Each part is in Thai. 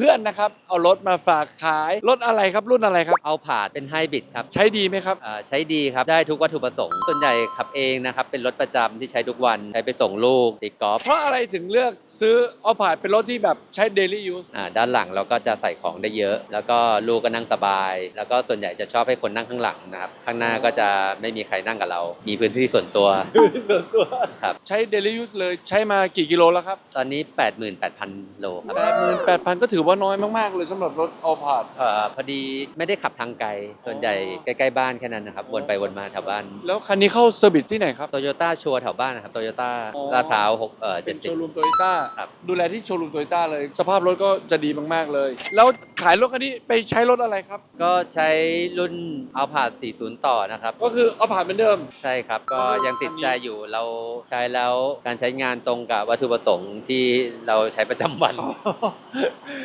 เพื่อนนะครับ เอารถมาฝากขายรถอะไรครับรุ่นอะไรครับ เอาผาดเป็นไฮบริดครับใช้ดีไหมครับ อ่าใช้ดีครับ ได้ทุกวัตถุประสงค์ ส่วนใหญ่ขับเองนะครับ เป็นรถประจำที่ใช้ทุกวัน ใช้ไปส่งลูกตีกอล์ฟเพราะอะไรถึงเลือกซื้อเอาผ่านเป็นรถที่แบบใช้ daily use อ่าด้านหลังเราก็จะใส่ของได้เยอะ แล้วก็ลูกก็นั่งสบาย แล้วก็ส่วนใหญ่จะชอบให้คนนั่งข้างหลังนะครับ ข้างหน้าก็จะไม่มีใครนั่งกับเรา มีพื้นที่ส่วนตัว ส่วนตัวครับ ใช้ daily use เลยใช้มากี่กิโลแล้วครับตอนนี้ 88,000 โลครับแปดหมื่นแปดพันก็ถือว่าน้อยมากๆเลยสำหรับรถเอาผ่านเอ่อพอดีไม่ได้ขับทางไกล ส่วนใหญ่ใกล้ๆบ้านแค่นั้นนะครับ วนไปวนมาแถวบ้านแล้วคันนี้เข้าเซอร์วิสที่ไหนครับ โตโยต้าชัวร์แถวบ้านนะครับ โตโยต้าอ๋อ ลาดพร้าว6เอ่อเป็นโชว์70รูมโตโยต้าครับ ดูแลที่โชว์รูมโตโยต้าเลย สภาพรถก็จะดีมากๆเลย แล้วขายรถคันนี้ไปใช้รถอะไรครับ ก็ใช้รุ่นเอาผาด40 ต่อนะครับ ก็คือเอาผ่านเหมือนเดิม ใช่ครับ ก็ยังติดใจอยู่เราใช้แล้วการใช้งานตรงกับวัตถุประสงค์ที่เราใช้ประจำวัน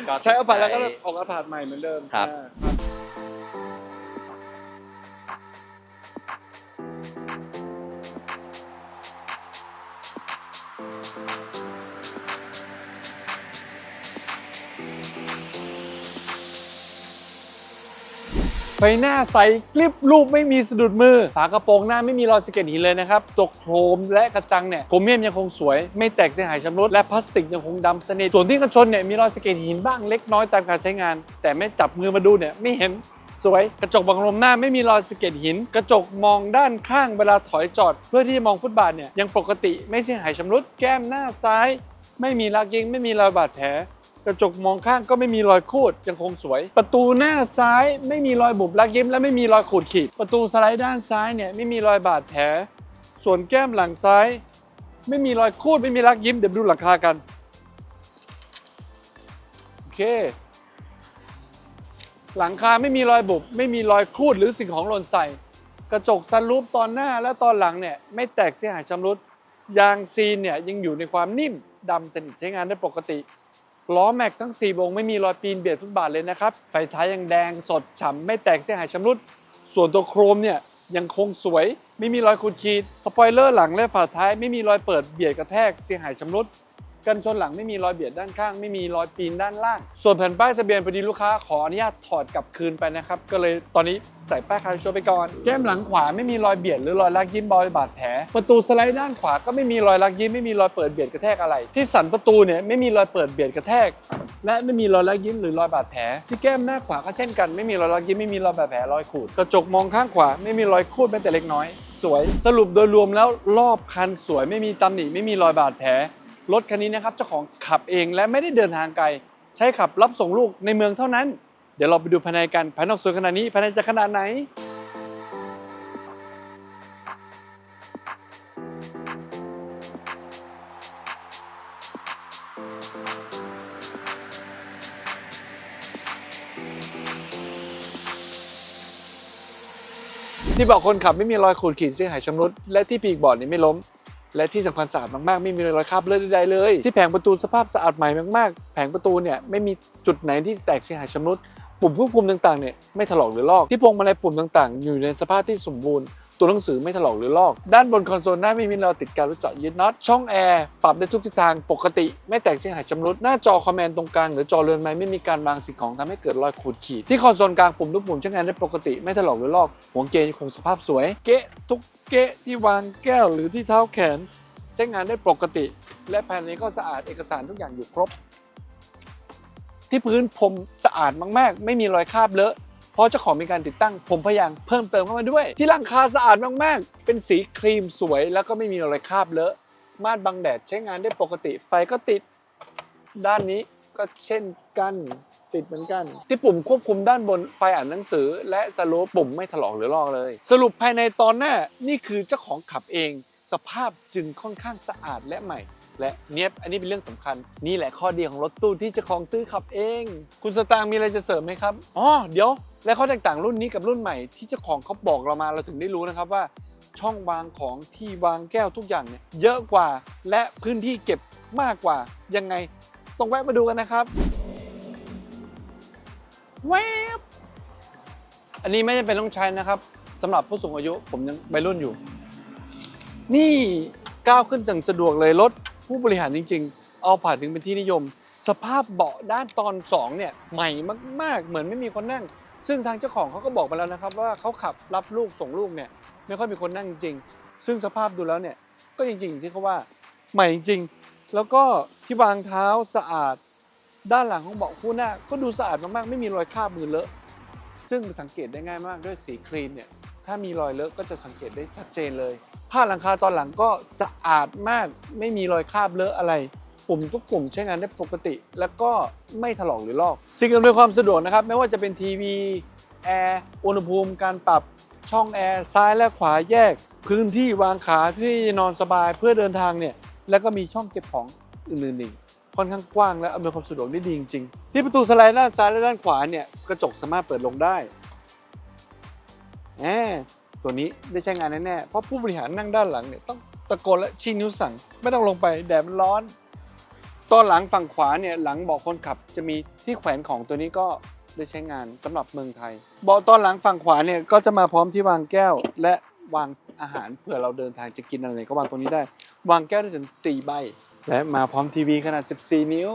ก็ใช้เอาผ่านแล้วก็ใช้ออกเอาผ่านใหม่เหมือนเดิมครับ อ่า ไฟหน้าใสกลิบรูปไม่มีสะดุดมือ ฝากระโปรงหน้าไม่มีรอยสะเก็ดหินเลยนะครับ ตัวโครมและกระจังเนี่ยโครเมียมยังคงสวย ไม่แตกเสียหายชำรุดและพลาสติกยังคงดำสนิท ส่วนที่กันชนเนี่ยมีรอยสะเก็ดหินบ้างเล็กน้อยตามการใช้งาน แต่ไม่จับมือมาดูเนี่ยไม่เห็นสวย กระจกบังลมหน้าไม่มีรอยสะเก็ดหิน กระจกมองด้านข้างเวลาถอยจอด เพื่อที่จะมองฟุตบาทเนี่ยยังปกติไม่เสียหายชำรุดแก้มหน้าซ้าย ไม่มีรากยิงไม่มีรอยบาดแผล กระจกมองข้างก็ไม่มีรอยคูดยังคงสวย ประตูหน้าซ้ายไม่มีรอยบุบลักยิ้มและไม่มีรอยขูดขีด ประตูสไลด์ด้านซ้ายเนี่ยไม่มีรอยบาดแผล ส่วนแก้มหลังซ้าย ไม่มีรอยคูดไม่มีรักยิ้มเดี๋ยวดูหลังคากันโอเค หลังคาไม่มีรอยบุบไม่มีรอยคูดหรือสิ่งของหล่นใส่ กระจกซันรูปตอนหน้าและตอนหลังเนี่ยไม่แตกเสียหายชำรุดยางซีนเนี่ยยังอยู่ในความนิ่มดำสนิทใช้งานได้ปกติ ล้อแม็กทั้ง 4 วงไม่มีรอยปีนเบียดฟุตบาทเลยนะครับ ไฟท้ายยังแดงสดฉ่ำไม่แตกเสียหายชำรุด ส่วนตัวโครมเนี่ยยังคงสวย ไม่มีรอยขูดขีด สปอยเลอร์หลังและฝาท้ายไม่มีรอยเปิดเบียดกระแทกเสียหายชำรุด กันชนหลังไม่มีรอยเบียดด้านข้าง ไม่มีรอยปีนด้านล่าง ส่วนแผ่นป้ายทะเบียนพอดีลูกค้าขออนุญาตถอดกลับคืนไปนะครับ ก็เลยตอนนี้ใส่ป้ายคาร์โชว์ไปก่อน แก้มหลังขวาไม่มีรอยเบียดหรือรอยลักยิ้มรอยบาดแผล ประตูสไลด์ด้านขวาก็ไม่มีรอยลักยิ้มไม่มีรอยเปิดเบียดกระแทกอะไร ที่สันประตูเนี่ยไม่มีรอยเปิดเบียดกระแทก และไม่มีรอยลักยิ้มหรือรอยบาดแผล ที่แก้มหน้าขวาก็เช่นกันไม่มีรอยลักยิ้มไม่มีรอยบาดแผลรอยขูดกระจกมองข้างขวาไม่มีรอยขูดแม้แต่เล็กน้อย สวย สรุปโดยรวมแล้วรอบคันสวยไม่มีตำหนิไม่มีรอยบาดแผล รถคันนี้นะครับเจ้าของขับเองและไม่ได้เดินทางไกล ใช้ขับรับส่งลูกในเมืองเท่านั้น เดี๋ยวเราไปดูภายในกันภายนอกสวยขนาดนี้ภายในจะขนาดไหนที่บอกคนขับไม่มีรอยขูดขีดเสียหายชำรุดและที่ปีกบอร์ดนี่ไม่ล้ม และที่สำคัญสะอาดมากๆ ไม่มีรอยคราบเลือดใดๆเลย ที่แผงประตูสภาพสะอาดใหม่มากๆ แผงประตูเนี่ยไม่มีจุดไหนที่แตกเสียหายชำรุดปุ่มควบคุมต่างๆเนี่ยไม่ถลอกหรือลอกที่พวงมาลัยปุ่มต่างๆ อยู่ในสภาพที่สมบูรณ์ ตัวหนังสือไม่ถลอกหรือลอก ด้านบนคอนโซลหน้าไม่มีรอติดการรู้เจาะยึดน็อตช่องแอร์ปรับได้ทุกทิศทางปกติ ไม่แตกเสียหายชำรุดหน้าจอคอมแมนด์ตรงกลางหรือจอเรือนไม้ไม่มีการวางสิ่งของทำให้เกิดรอยขูดขีดที่คอนโซลกลางปุ่มทุกปุ่มใช้งานได้ปกติ ไม่ถลอกหรือลอกหัวเกยร์ยังคงสภาพสวย เกะทุกเกะที่วางแก้วหรือที่เท้าแขน ใช้งานได้ปกติ และภายในก็สะอาดเอกสารทุกอย่างอยู่ครบ ที่พื้นพรมสะอาดมาก ๆ ไม่มีรอยคราบเลอะ เพราะเจ้าของมีการติดตั้งพรมพยางเพิ่มเติมเข้ามาด้วย ที่หลังคาสะอาดมากๆ เป็นสีครีมสวยแล้วก็ไม่มีรอยคราบเลอะม่านบังแดดใช้งานได้ปกติ ไฟก็ติดด้านนี้ก็เช่นกันติดเหมือนกัน ที่ปุ่มควบคุมด้านบนไฟอ่านหนังสือ และสโลปปุ่มไม่ถลอกหรือลอกเลย สรุปภายในตอนหน้านี่คือเจ้าของขับเอง สภาพจึงค่อนข้างสะอาดและใหม่ และเนี้ยบอันนี้เป็นเรื่องสำคัญ นี่แหละข้อดีของรถตู้ที่เจ้าของซื้อขับเอง คุณสตางค์มีอะไรจะเสริมไหมครับอ๋อเดี๋ยว และข้อแตกต่างรุ่นนี้กับรุ่นใหม่ที่เจ้าของเขาบอกเรามาเราถึงได้รู้นะครับว่า ช่องวางของที่วางแก้วทุกอย่างเนี่ยเยอะกว่าและพื้นที่เก็บมากกว่ายังไงต้องแวะมาดูกันนะครับแวบอันนี้ไม่จำเป็นต้องใช้นะครับสำหรับผู้สูงอายุผมยังวัยรุ่นอยู่ นี่ก้าวขึ้นอย่างสะดวกเลยรถ ผู้บริหารจริงๆ เอาผ่านถึงเป็นที่นิยม สภาพเบาะด้านตอนสองเนี่ยใหม่มากๆ เหมือนไม่มีคนนั่ง ซึ่งทางเจ้าของเขาก็บอกมาแล้วนะครับ ว่าเขาขับรับลูกส่งลูกเนี่ยไม่ค่อยมีคนนั่งจริง ซึ่งสภาพดูแล้วเนี่ยก็จริงๆที่เขาว่าใหม่จริงๆแล้วก็ที่วางเท้าสะอาด ด้านหลังของเบาะคู่หน้า ก็ดูสะอาดมากๆ ไม่มีรอยคราบมือเลอะ ซึ่งสังเกตได้ง่ายมากด้วยสีครีมเนี่ย ถ้ามีรอยเลอะก็จะสังเกตได้ชัดเจนเลย ผ้าหลังคาตอนหลังก็สะอาดมากไม่มีรอยคราบเลอะอะไรปุ่มทุกปุ่มใช้งานได้ปกติ แล้วก็ไม่ถลอกหรือลอก สิ่งอำนวยความสะดวกนะครับ ไม่ว่าจะเป็นทีวีแอร์อุณหภูมิการปรับช่องแอร์ซ้ายและขวาแยก พื้นที่วางขาที่นอนสบายเพื่อเดินทางเนี่ยแล้วก็มีช่องเก็บของอื่นๆอีกค่อนข้างกว้างและอำนวยความสะดวกได้ดีจริงๆ ที่ประตูสไลด์ด้านซ้ายและด้านขวาเนี่ยกระจกสามารถเปิดลงได้ แหมตัวนี้ได้ใช้งานแน่ๆเพราะผู้บริหารนั่งด้านหลังเนี่ยต้องตะโกนและชี้นิ้วสั่ง ไม่ต้องลงไปแดดมันร้อนตอนหลังฝั่งขวาเนี่ยหลังเบาะคนขับจะมีที่แขวนของตัวนี้ก็ได้ใช้งานสำหรับเมืองไทย เบาะตอนหลังฝั่งขวาเนี่ยก็จะมาพร้อมที่วางแก้ว และวางอาหารเผื่อเราเดินทางจะกินอะไรก็วางตรงนี้ได้ วางแก้วได้ถึง4ใบ และมาพร้อมทีวีขนาด 14 นิ้ว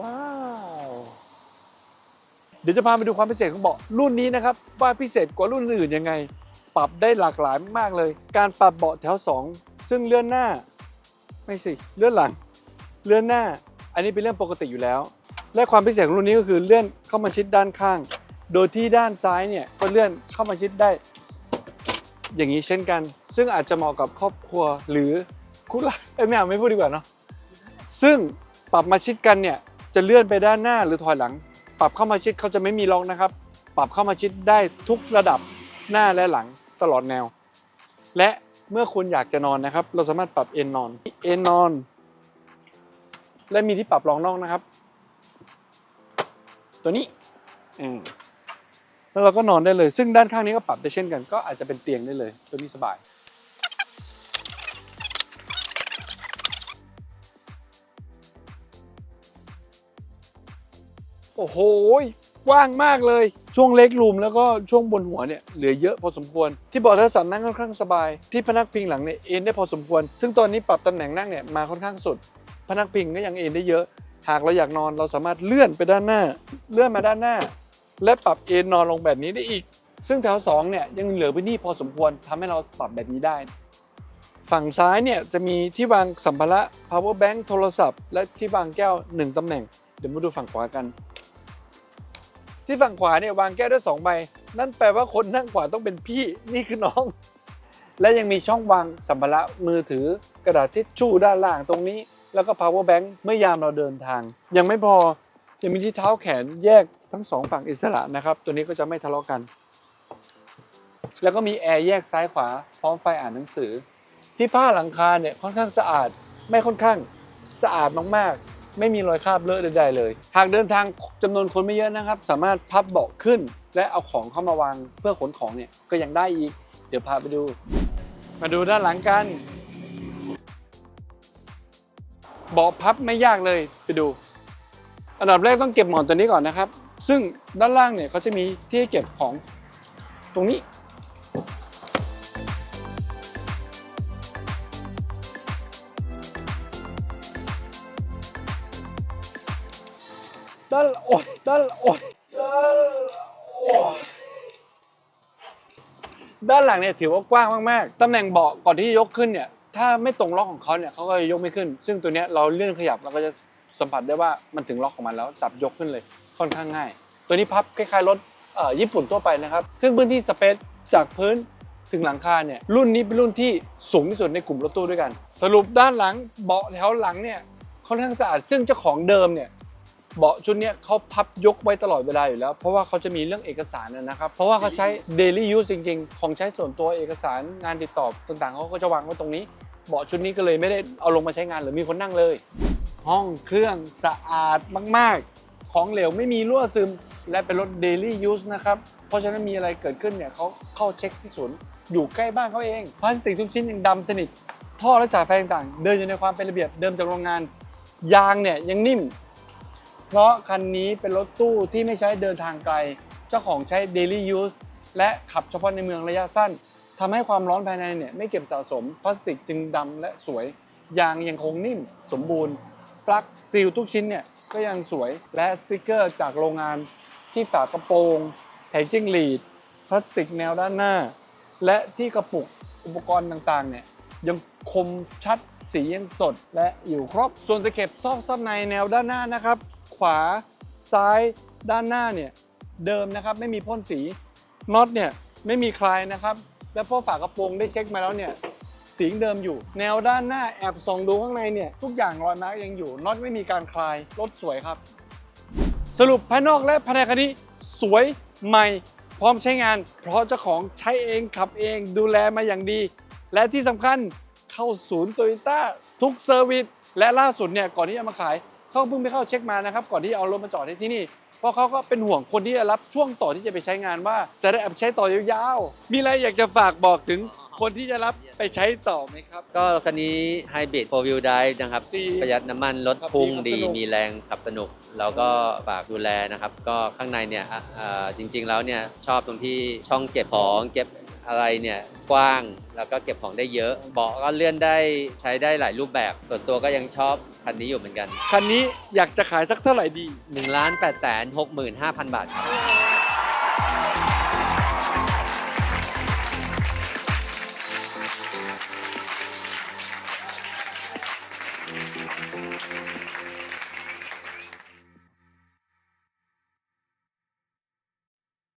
ว้าว เดี๋ยวจะพาไปดูความพิเศษของเบาะรุ่นนี้นะครับว่าพิเศษกว่ารุ่นอื่นยังไง ปรับได้หลากหลายมากเลย การปรับเบาะแถว 2 ซึ่งเลื่อนหน้า ไม่สิเลื่อนหลัง เลื่อนหน้า อันนี้เป็นเรื่องปกติอยู่แล้ว และความพิเศษของรุ่นนี้ก็คือเลื่อนเข้ามาชิดด้านข้าง โดยที่ด้านซ้ายเนี่ยก็เลื่อนเข้ามาชิดได้ อย่างนี้เช่นกัน ซึ่งอาจจะเหมาะกับครอบครัวหรือคู่รักเอ้ยไม่เอาไม่พูดดีกว่าเนาะซึ่งปรับมาชิดกันเนี่ยจะเลื่อนไปด้านหน้าหรือถอยหลัง ปรับเข้ามาชิดเขาจะไม่มีล็อกนะครับ ปรับเข้ามาชิดได้ทุกระดับหน้าและหลังตลอดแนว และเมื่อคุณอยากจะนอนนะครับ เราสามารถปรับเอนนอนเอนนอน และมีที่ปรับรองน่องนะครับ ตัวนี้แล้วเราก็นอนได้เลย ซึ่งด้านข้างนี้ก็ปรับได้เช่นกัน ก็อาจจะเป็นเตียงได้เลย ตัวนี้สบาย โอ้โหกว้างมากเลย ช่วงเล็กรูมแล้วก็ช่วงบนหัวเนี่ยเหลือเยอะพอสมควร ที่เบาะทัศนนั่งค่อนข้างสบาย ที่พนักพิงหลังเนี่ยเอ็นได้พอสมควร ซึ่งตอนนี้ปรับตำแหน่งนั่งเนี่ยมาค่อนข้างสุด พนักพิงก็ยังเอ็นได้เยอะ หากเราอยากนอนเราสามารถเลื่อนไปด้านหน้า เลื่อนมาด้านหน้า และปรับเอ็นนอนลงแบบนี้ได้อีก ซึ่งแถวสองเนี่ยยังเหลือพื้นที่พอสมควรทำให้เราปรับแบบนี้ได้ ฝั่งซ้ายเนี่ยจะมีที่วางสัมภาระ power bank โทรศัพท์ และที่วางแก้วหนึ่งตำแหน่ง เดี๋ยวมาดูฝั่งขวากัน ที่ฝั่งขวาเนี่ยวางแก้วได้สองใบ นั่นแปลว่าคนนั่งขวาต้องเป็นพี่นี่คือน้อง และยังมีช่องวางสัมภาระมือถือกระดาษทิชชู่ด้านล่างตรงนี้ แล้วก็ power bank เมื่อยามเราเดินทาง ยังไม่พอยังมีที่เท้าแขนแยกทั้งสองฝั่งอิสระนะครับ ตัวนี้ก็จะไม่ทะเลาะกัน แล้วก็มีแอร์แยกซ้ายขวา พร้อมไฟอ่านหนังสือ ที่ผ้าหลังคาเนี่ยค่อนข้างสะอาด ไม่ค่อนข้างสะอาดมากๆ ไม่มีรอยคราบเลอะใดๆเลย หากเดินทางจำนวนคนไม่เยอะนะครับ สามารถพับเบาะขึ้น และเอาของเข้ามาวางเพื่อขนของเนี่ยก็ยังได้อีก เดี๋ยวพาไปดู มาดูด้านหลังกันเบาะพับไม่ยากเลยไปดู อันดับแรกต้องเก็บหมอนตัวนี้ก่อนนะครับ ซึ่งด้านล่างเนี่ยเขาจะมีที่ให้เก็บของตรงนี้ ด้านโอ้ยด้านโอ้ยด้านโอ้ยด้านหลังเนี่ยถือว่ากว้างมากๆตำแหน่งเบาะก่อนที่จะยกขึ้นเนี่ย ถ้าไม่ตรงล็อกของเขาเนี่ยเขาก็จะยกไม่ขึ้น ซึ่งตัวเนี้ยเราเลื่อนขยับเราก็จะสัมผัสได้ว่ามันถึงล็อกของมันแล้วจับยกขึ้นเลยค่อนข้างง่าย ตัวนี้พับคล้ายๆรถเอ่อญี่ปุ่นทั่วไปนะครับ ซึ่งพื้นที่สเปซจากพื้นถึงหลังคาเนี่ยรุ่นนี้เป็นรุ่นที่สูงที่สุดในกลุ่มรถตู้ด้วยกัน สรุปด้านหลังเบาะแถวหลังเนี่ยค่อนข้างสะอาดซึ่งเจ้าของเดิมเนี่ย เบาะชุดนี้เขาพับยกไว้ตลอดเวลาอยู่แล้ว เพราะว่าเขาจะมีเรื่องเอกสารนะนะครับ เพราะว่าเขาใช้ daily use จริงๆ ของใช้ส่วนตัวเอกสารงานติดต่อต่างๆเขาก็จะวางไว้ตรงนี้ เบาะชุดนี้ก็เลยไม่ได้เอาลงมาใช้งานหรือมีคนนั่งเลย ห้องเครื่องสะอาดมากๆ ของเหลวไม่มีรั่วซึม และเป็นรถ daily use นะครับ เพราะฉะนั้นมีอะไรเกิดขึ้นเนี่ยเขาเข้าเช็คที่ศูนย์อยู่ใกล้บ้านเขาเองพลาสติกทุกชิ้นยังดำสนิทท่อและสายไฟต่างๆ เดินอยู่ในความเป็นระเบียบเดิมจากโรงงาน ยางเนี่ยยังนิ่ม เพราะคันนี้เป็นรถตู้ที่ไม่ใช้เดินทางไกล เจ้าของใช้ daily use และขับเฉพาะในเมืองระยะสั้นทำให้ความร้อนภายในเนี่ยไม่เก็บสะสม พลาสติกจึงดำและสวย ยางยังคงนิ่มสมบูรณ์ ปลั๊กซีลทุกชิ้นเนี่ยก็ยังสวยและสติกเกอร์จากโรงงานที่ฝากระโปรงแผงจิ้งหรีด พลาสติกแนวด้านหน้า และที่กระปุกอุปกรณ์ต่างๆเนี่ยยังคมชัดสียังสดและอยู่ครบ ส่วนตะเข็บซอกซับในแนวด้านหน้านะครับ ขวา ซ้ายด้านหน้าเนี่ยเดิมนะครับไม่มีพ่นสีน็อตเนี่ยไม่มีคลายนะครับ และพอฝากระโปรงได้เช็คมาแล้วเนี่ยสีเดิมอยู่ แนวด้านหน้าแอบส่องดูข้างในเนี่ยทุกอย่างรอยมาร์กยังอยู่น็อตไม่มีการคลายรถสวยครับ สรุปภายนอกและภายในคันนี้สวยใหม่พร้อมใช้งาน เพราะเจ้าของใช้เองขับเองดูแลมาอย่างดี และที่สำคัญเข้าศูนย์โตโยต้าทุกเซอร์วิสและล่าสุดเนี่ยก่อนที่จะมาขาย เขาเพิ่งไปเข้าเช็คมานะครับก่อนที่จะเอารถมาจอดให้ที่นี่เพราะเขาก็เป็นห่วงคนที่จะรับช่วงต่อที่จะไปใช้งานว่า จะได้เอาไปใช้ต่อยาวๆ มีอะไรอยากจะฝากบอกถึงคนที่จะรับไปใช้ต่อไหมครับ ก็คันนี้ไฮบริด4 wheel drive นะครับสี่ประหยัดน้ำมันลดครับพุ่งดีดีครับสนุกมีแรงขับสนุก แล้วก็ฝากดูแลนะครับ ก็ข้างในเนี่ยอะเอ่อจริงๆแล้วเนี่ยชอบตรงที่ช่องเก็บของเก็บ อะไรเนี่ยกว้างแล้วก็เก็บของได้เยอะ เบาะก็เลื่อนได้ใช้ได้หลายรูปแบบ ส่วนตัวก็ยังชอบคันนี้อยู่เหมือนกัน คันนี้อยากจะขายสักเท่าไหร่ดี 1 8 6 5 0 0 0 บาทครับ